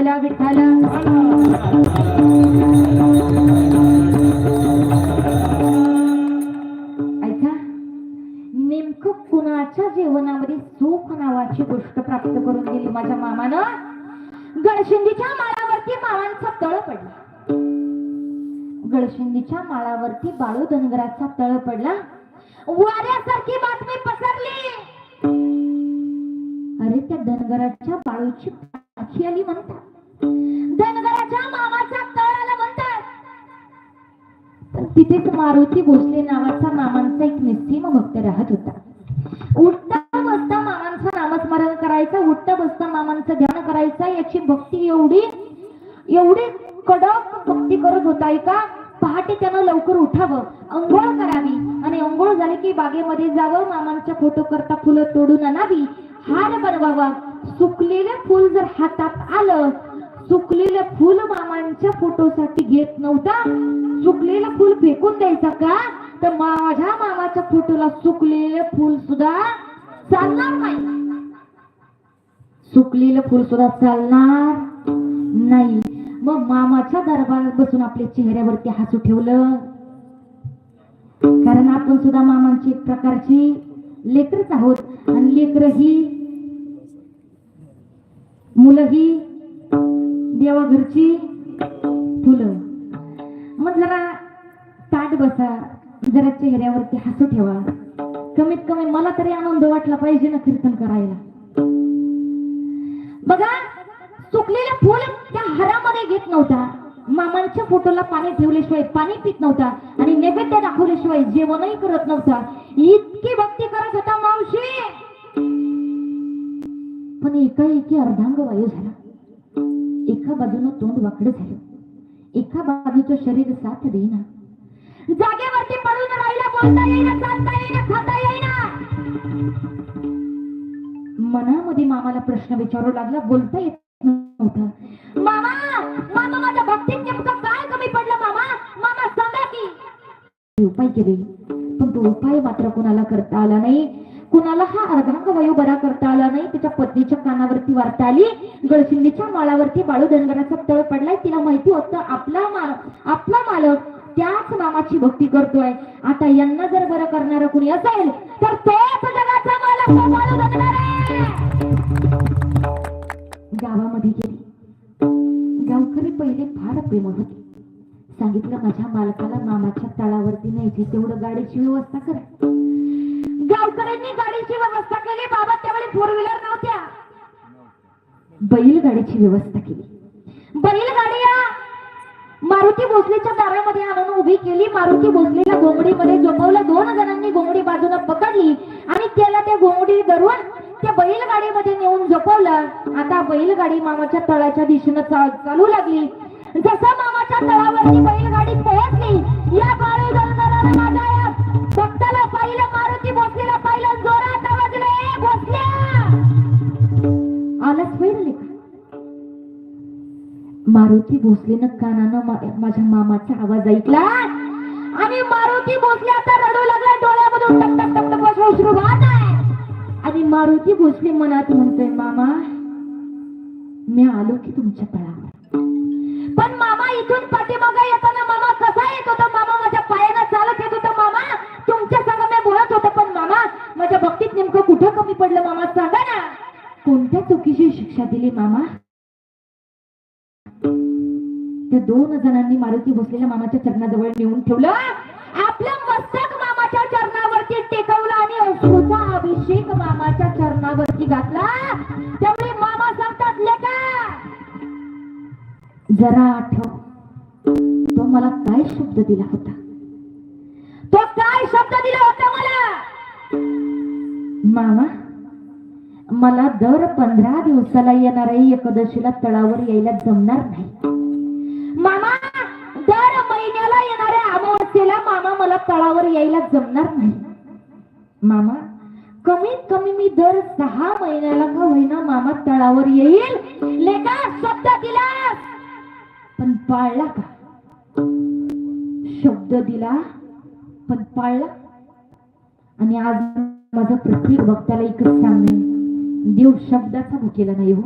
विठ्ठल विठ्ठल ऐका नेमकं कुणाच्या जीवनामध्ये सुख नावाची गोष्ट प्राप्त करून दिली माझ्या मामानं? गडशिंदीच्या माळावरती मामांचा तळ पडला. गडशिंदीच्या माळावरती बाळू धनगराचा तळ पडला. वाऱ्यासारखी बातमी पसरली. अरे त्या धनगराच्या बाळूची आली म्हणतात. धनगराच्या मामाचा तळ आला म्हणतात. पण तिथेच मारुती भोसले नावाचा मामांचा एक निस्सीम भक्त राहत होता. उठता बसता मामांचं नामस्मरण करायचं उठता बसता मामांचं ध्यान करायचं याची भक्ती एवढी एवढी कडक भक्ती करत होता का पहाटे त्यानं लवकर उठावं अंघोळ करावी आणि अंघोळ झाली की बागेमध्ये जावं मामांच्या फोटो करता फुलं तोडून आणावी हार बनवावा. सुकलेलं फुल जर हातात आलं सुकलेलं फुल मामांच्या फोटोसाठी घेत नव्हता? सुकलेलं फुल फेकून द्यायचं का? तर माझ्या मामाच्या फोटोला सुकलेलं फुल सुद्धा चालणार नाही. सुकलेलं फुल सुद्धा चालणार नाही. मग मामाच्या दरबारात बसून आपल्या चेहऱ्यावरती हसू ठेवलं. कारण आपण सुद्धा मामांची एक प्रकारची लेकरच आहोत. आणि लेकर ही मुलं ही देवाघरची फुलं. मग जरा ताट बसा जरा चेहऱ्यावरती हसू ठेवा. कमीत कमी मला तरी आनंद वाटला पाहिजे ना कीर्तन करायला. बघा सुकलेलं फुल त्या हारामध्ये घेत नव्हता. मामांच्या फोटोला पाणी ठेवल्याशिवाय पाणी पित नव्हता आणि नैवेद्य दाखवल्याशिवाय जेवणही करत नव्हता. इतकी भक्ती करत होता मावशी. पण एकाएकी अर्धांग वायू झाला. एका बाजूनं तोंड वाकड झालं. एका बाजूचं शरीर साथ देईना. जागेवरती पडून राहिला बोलता येईना चालता येईना खाता येईना. मनामध्ये मामाला प्रश्न विचारू लागला बोलता येत नव्हता. मामा मामा माझ्या भक्तीत नेमकं काय कमी पडलं मामा? मामा सांगा की. उपाय केले. पण तो उपाय मात्र कोणाला करता आला नाही. कुणाला हा अर्धांग वायू बरा करता आला नाही त्याच्या पत्नीच्या कानावरती वार्ता आली. गळशिंदीच्या माळावरती बाळू धनगराचा तळ पडलाय. तिला माहिती होतं आपला माल आपला मालक त्याच नामाची भक्ती करतोय. आता यांना जर बरं करणार कुणी असेल तर तोच जगाचा मालक तो बाळू धनगर गावामध्ये गेली. गावकरी पहिले फार प्रेम होते. सांगितलं माझ्या मालकाला मामाच्या तळावरती न्यायची तेवढं गाडीची व्यवस्था करा. गावकऱ्यांनी गाडीची व्यवस्था केली. बाबा त्यावेळी फोर व्हीलर नव्हत्या. बैलगाडीची व्यवस्था केली. बैलगाडी या मारुती भोसलेच्या दारामध्ये आणून उभी केली. मारुती भोसलेला घोंगडीमध्ये झोपवलं. दोन जणांनी घोंगडी बाजूला पकडली आणि त्याला त्या घोंगडी धरून त्या बैलगाडीमध्ये नेऊन झोपवलं. आता बैलगाडी मामाच्या तळाच्या दिशेनं चालू लागली. जसं मारुती भोसलेनं कानानं माझ्या मामाचा आवाज ऐकला. आणि मारुती भोसले आता रडू लागला डोळ्यामधून टप टप टप वाहत आहे. आणि मारुती भोसले मनात म्हणतोय मामा मी आलो की तुमच्या तळावर. पण मामा इथून पाठीमागा येताना मामा कसा येत होता? मामा माझ्या पायानं चालत येत होता मामा. तुमच्या संग मी बोलत होतो पण मामा माझ्या भक्तीत नेमकं कुठं कमी पडलं मामा सांगा ना. कोणत्या चुकीची शिक्षा दिली मामा? त्या दोन जणांनी मारुती बसलेल्या मामाच्या चरणाजवळ नेऊन ठेवलं. आपलं मस्तक मामाच्या चरणावरती टेकवलं आणि अश्रूचा अभिषेक मामाच्या चरणावरती घातला. त्यामुळे मामा सांगतात लेका जरा आठव. तो मला काय शब्द दिला होता? तो काय शब्द दिला होता मला? मामा मला दर पंधरा दिवसाला येणाऱ्या एकादशीला तळावर यायला जमणार नाही. मामा दर महिन्याला येणाऱ्या अमावस्येला मामा मला तळावर यायला जमणार नाही. मामा कमीत कमी मी दर सहा महिन्याला का होईना मामा तळावर येईल? लेखा शब्द दिला पण पाळला का? शब्द दिला पण पाळला. आणि आज माझं प्रत्येक भक्ताला इकडे सांगणे देव शब्दाचा भुकेला नाही हो.